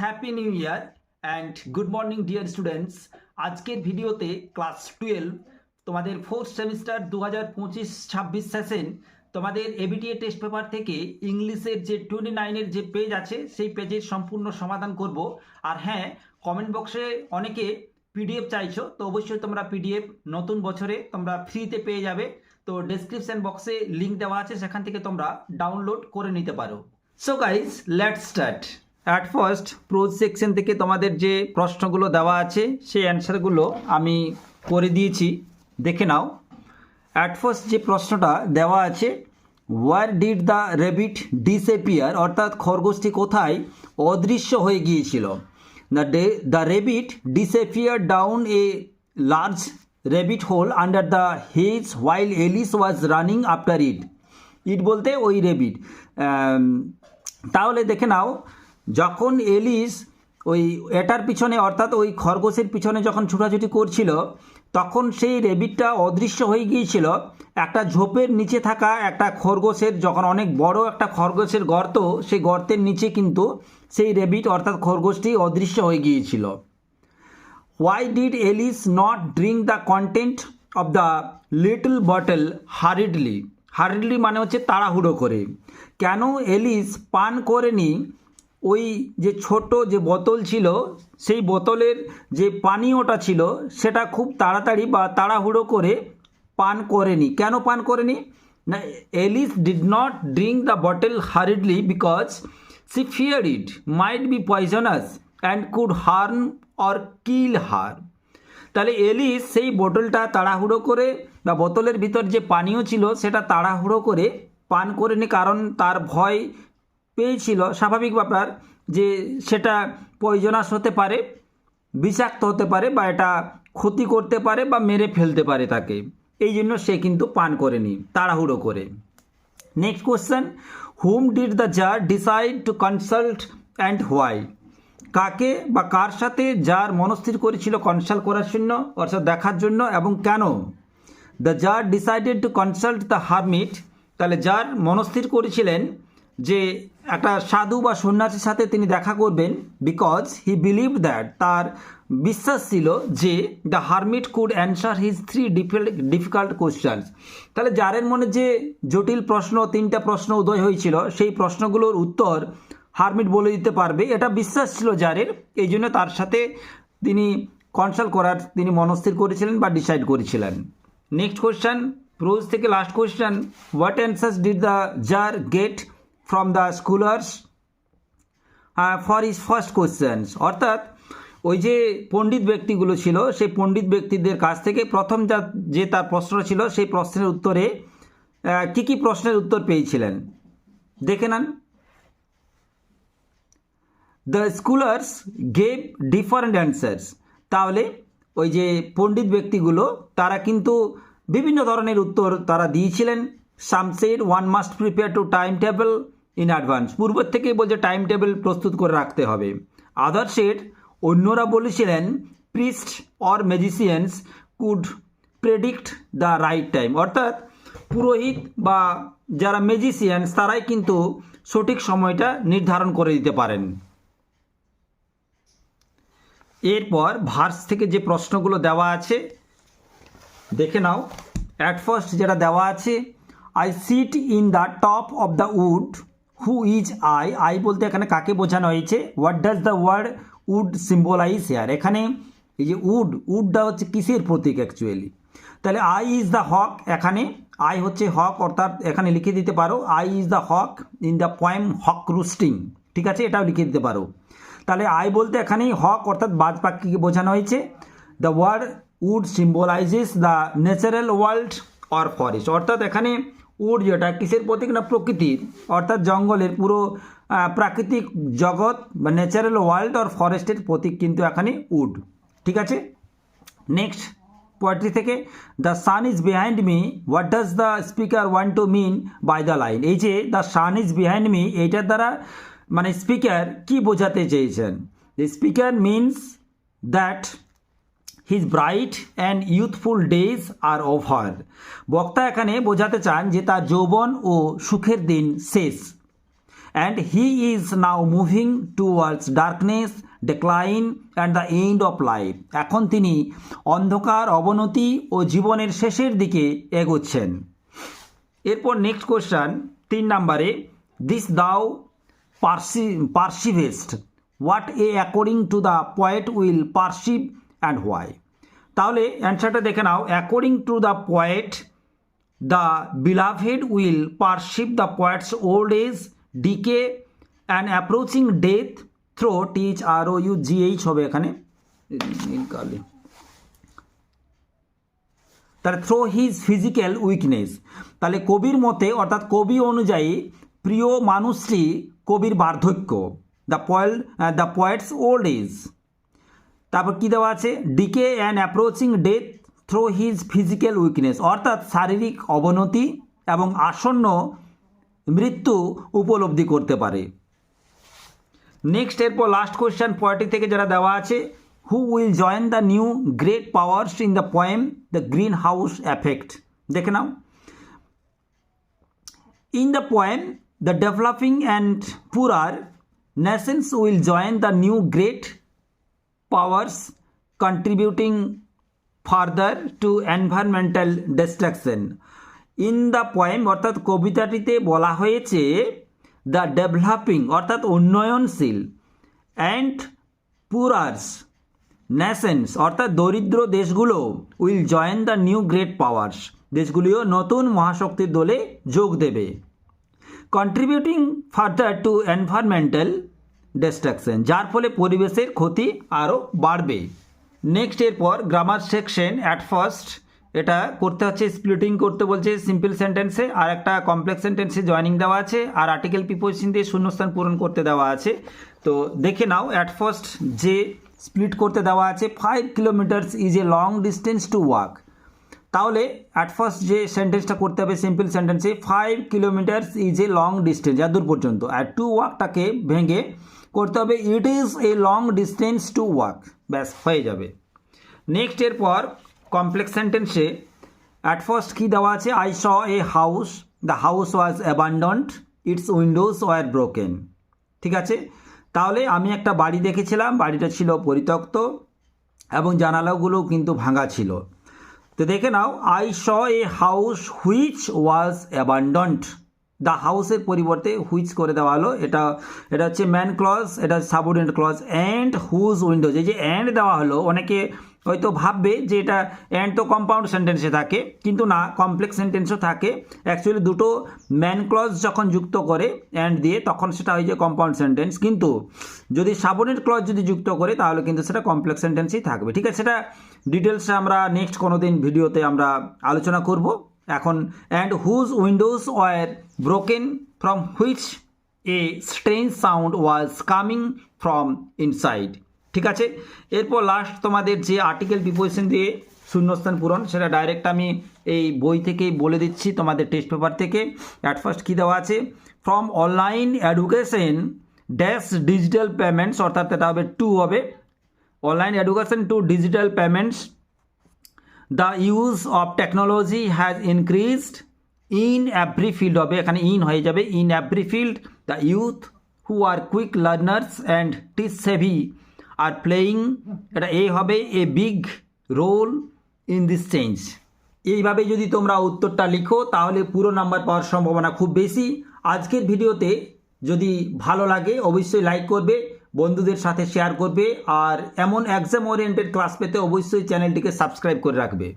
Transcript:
Happy new year and good morning dear students আজকের ভিডিওতে class twelve তোমাদের fourth semester দু হাজার পঁচিশ ছাব্বিশ সেশন তোমাদের এবিটিএ টেস্ট পেপার থেকে ইংলিশের যে টোয়েন্টি নাইনের যে পেজ আছে, সেই পেজের সম্পূর্ণ সমাধান করব। আর হ্যাঁ কমেন্ট বক্সে অনেকে পিডিএফ চাইছো, তো অবশ্যই তোমরা পিডিএফ নতুন বছরে তোমরা ফ্রিতে পেয়ে যাবে। তো ডেসক্রিপশন বক্সে লিঙ্ক দেওয়া আছে, সেখান থেকে তোমরা ডাউনলোড করে নিতে পারো। So guys let start at first prose section থেকে তোমাদের যে প্রশ্নগুলো দেওয়া আছে, সেই অ্যান্সারগুলো আমি করে দিয়েছি। দেখে নাও। অ্যাট ফার্স্ট যে প্রশ্নটা দেওয়া আছে where did the rabbit disappear অর্থাৎ খরগোশটি কোথায়? অদৃশ্য হয়ে গিয়েছিল। The day the rabbit disappear down a large rabbit hole under the hedge while Alice was running after it it বলতে ওই রেবিট তাহলে দেখে নাও। যখন এলিস ওই এটার পিছনে, অর্থাৎ ওই খরগোশের পিছনে যখন ছুটাছুটি করছিল, তখন সেই রেবিটটা অদৃশ্য হয়ে গিয়েছিল। একটা ঝোপের নিচে থাকা একটা খরগোশের, যখন অনেক বড় একটা খরগোশের গর্ত, সেই গর্তের নিচে কিন্তু সেই রেবিট, অর্থাৎ খরগোশটি অদৃশ্য হয়ে গিয়েছিল। Why did Alice not drink the content of the little bottle hurriedly hurriedly মানে হচ্ছে তাড়াহুড়ো করে। কেন এলিস পান করেনি? ওই যে ছোট যে বোতল ছিল, সেই বোতলের যে পানীয়টা ছিল, সেটা খুব তাড়াতাড়ি বা তাড়াহুড়ো করে পান করেনি। কেন পান করেনি? না Alice did not drink the bottle hurriedly because she fear it might be poisonous and could harm or kill her তাহলে এলিস সেই বোতলটা তাড়াহুড়ো করে বা বোতলের ভিতর যে পানীয় ছিল, সেটা তাড়াহুড়ো করে পান করেনি কারণ তার ভয় পেয়েছিল, স্বাভাবিক ব্যাপার যে সেটা পয়জনাস হতে পারে, বিষাক্ত হতে পারে বা এটা ক্ষতি করতে পারে বা মেরে ফেলতে পারে তাকে। এই জন্য সে কিন্তু পান করেনি, তাড়াহুড়ো করে। Next question whom did the tsar decide to consult and why কাকে বা কার সাথে যার মনস্থির করেছিল কনসাল্ট করার জন্য, অর্থাৎ দেখার জন্য এবং কেন? The tsar decided to consult the hermit তাহলে যার মনস্থির করেছিলেন যে একটা সাধু বা সন্ন্যাসীর সাথে তিনি দেখা করবেন বিকজ হি বিলিভ দ্যাট তার বিশ্বাস ছিল যে the hermit could answer his three difficult questions তাহলে যারের মনে যে জটিল প্রশ্ন, তিনটা প্রশ্ন উদয় হয়েছিল, সেই প্রশ্নগুলোর উত্তর হারমিট বলে দিতে পারবে। এটা বিশ্বাস ছিল যারের, এই জন্য তার সাথে তিনি কনসাল্ট করার, তিনি মনস্থির করেছিলেন বা ডিসাইড করেছিলেন। নেক্সট কোয়েশ্চেন প্রোজ থেকে last question what answers did the tsar get from the scholars for his first questions অর্থাৎ, ওই যে পণ্ডিত ব্যক্তিগুলো ছিল, সেই পণ্ডিত ব্যক্তিদের কাছ থেকে প্রথম যা, যে তার প্রশ্ন ছিল, সেই প্রশ্নের উত্তরে কি কি প্রশ্নের উত্তর পেয়েছিলেন? দেখে নেন। The scholars gave different answers তাহলে, ওই যে পণ্ডিত ব্যক্তিগুলো, তারা কিন্তু বিভিন্ন ধরনের উত্তর তারা দিয়েছিলেন। Some said one must prepare to time table in advance পূর্বের থেকেই বলছে টাইম টেবিল প্রস্তুত করে রাখতে হবে। আদার সেট অন্যরা বলেছিলেন priest or magicians could predict the right time অর্থাৎ, পুরোহিত বা যারা ম্যাজিসিয়ানস তারাই কিন্তু সঠিক সময়টা নির্ধারণ করে দিতে পারেন। এরপর ভার্স থেকে যে প্রশ্নগুলো দেওয়া আছে, দেখে নাও। অ্যাট ফার্স্ট যেটা দেওয়া আছে I sit in the top of the wood who is I I বলতে এখানে কাকে বোঝানো হয়েছে? What does the word wood symbolize here এখানে এই যে উড উডটা হচ্ছে কিসের প্রতীক অ্যাকচুয়ালি তাহলে আই ইজ দ্য হক এখানে আই হচ্ছে হক অর্থাৎ এখানে লিখে দিতে পারো I is the hawk in the poem hawk roosting ঠিক আছে? এটাও লিখে দিতে পারো। তাহলে আই বলতে এখানেই হক অর্থাৎ বাজ পাখিকে বোঝানো হয়েছে। The word wood symbolizes the natural world or forest অর্থাৎ এখানে উড যেটা কিসের প্রতীক না প্রকৃতির? অর্থাৎ জঙ্গলের পুরো প্রাকৃতিক জগৎ বা ন্যাচারাল ওয়ার্ল্ড অর ফরেস্টের প্রতীক কিন্তু এখানে উড। ঠিক আছে? নেক্সট পোয়েট্রি থেকে the sun is behind me what does the speaker want to mean by the line এই যে the sun is behind me এইটার দ্বারা মানে স্পিকার কি বোঝাতে চেয়েছেন? Speaker means that his bright and youthful days are over বক্তা এখানে বোঝাতে চান যে তার যৌবন ও সুখের দিন শেষ। And he is now moving towards darkness decline, and the end of life এখন তিনি অন্ধকার, অবনতি ও জীবনের শেষের দিকে এগোচ্ছেন। এরপর নেক্সট কোশ্চান তিন নাম্বারে দিস দাও perceive perceived what a according to the poet will perceive and why তাহলে অ্যান্সারটা দেখে নাও according to the poet the beloved will perceive the poet's old age, decay, and approaching death through teach R O U G H হবে এখানে। তাহলে throw his physical weakness তাহলে কবির মতে অর্থাৎ কবি অনুযায়ী প্রিয় মানুষটি কবির বার্ধক্য the poet the poet's old age তারপর কী দেওয়া আছে? Decay and approaching death through his physical weakness অর্থাৎ শারীরিক অবনতি এবং আসন্ন মৃত্যু উপলব্ধি করতে পারে। নেক্সট এরপর লাস্ট কোয়েশ্চেন পয়েটি থেকে যারা দেওয়া আছে who will join the new great powers in the poem the greenhouse effect দেখে নাও। In the poem, the developing and poorer nations will join the new great powers, contributing further to environmental destruction. In the poem অর্থাৎ কবিতাটিতে বলা হয়েছে the developing অর্থাৎ উন্নয়নশীল and পুরার্স Nations অর্থাৎ দরিদ্র দেশগুলো will join the new great powers দেশগুলিও নতুন মহাশক্তির দলে যোগ দেবে contributing further to environmental destruction যার ফলে পরিবেশের ক্ষতি আরও বাড়বে। নেক্সট এরপর গ্রামার সেকশন অ্যাট ফার্স্ট এটা করতে হচ্ছে স্প্লিটিং করতে বলছে সিম্পল সেন্টেন্সে আর একটা কমপ্লেক্স সেন্টেন্সে জয়নিং দেওয়া আছে, আর আর্টিকেল প্রিপোজিশন দিয়ে শূন্যস্থান পূরণ করতে দেওয়া আছে। তো দেখে নাও অ্যাট ফার্স্ট যে স্প্লিট করতে দেওয়া আছে five kilometres is a long distance to walk তাহলে অ্যাট ফার্স্ট যে সেন্টেন্সটা করতে হবে সিম্পল সেন্টেন্সে five kilometres is a long distance এত দূর পর্যন্ত। আর টু ওয়াকটাকে ভেঙে করতে হবে it is a long distance to walk ব্যাস, হয়ে যাবে। নেক্সট এরপর কমপ্লেক্স সেন্টেন্সে অ্যাট ফার্স্ট কী দেওয়া আছে? I saw a house the house was abandoned its windows were broken ঠিক আছে? তাহলে আমি একটা বাড়ি দেখেছিলাম। বাড়িটা ছিল পরিত্যক্ত এবং জানালাগুলো কিন্তু ভাঙা ছিল। তো দেখে নাও I saw a house which was abandoned the হাউসের পরিবর্তে হুইচ করে দেওয়া হলো। এটা এটা হচ্ছে ম্যান ক্লজ এটা subordinate clause and whose windows এই যে অ্যান্ড দেওয়া হলো, অনেকে হয়তো ভাববে যে এটা অ্যান্ড তো কম্পাউন্ড সেন্টেন্সে থাকে, কিন্তু না কমপ্লেক্স সেন্টেন্সও থাকে। অ্যাকচুয়ালি দুটো ম্যান ক্লজ যখন যুক্ত করে অ্যান্ড দিয়ে, তখন সেটা হয়ে যায় কম্পাউন্ড সেন্টেন্স কিন্তু যদি সাবনেট ক্লজ যদি যুক্ত করে, তাহলে কিন্তু সেটা কমপ্লেক্স সেন্টেন্সই থাকবে। ঠিক আছে, সেটা ডিটেলসে আমরা নেক্সট কোনো দিন ভিডিওতে আমরা আলোচনা করব। এখন and whose windows were broken from which a strange sound was coming from inside ঠিক আছে? এরপর লাস্ট তোমাদের যে আর্টিকেল প্রিপোজিশন দিয়ে শূন্যস্থান পূরণ, সেটা ডাইরেক্ট আমি এই বই থেকেই বলে দিচ্ছি তোমাদের টেস্ট পেপার থেকে। অ্যাট ফার্স্ট কী দেওয়া আছে? From online education dash digital payments অর্থাৎ এটা হবে টু হবে। Online education to digital payments the use of technology has increased in every field হবে এখানে ইন হয়ে যাবে in every field the youth who are quick learners and tech savvy are playing এটা a হবে a big role in this change এইভাবে যদি তোমরা উত্তরটা লিখো, তাহলে পুরো নাম্বার পাওয়ার সম্ভাবনা খুব বেশি। আজকের ভিডিওতে যদি ভালো লাগে, অবশ্যই লাইক করবে। বন্ধুদের সাথে শেয়ার করবে আর এমন এক্সাম ওরিয়েন্টেড ক্লাস পেতে অবশ্যই চ্যানেলটিকে সাবস্ক্রাইব করে রাখবে।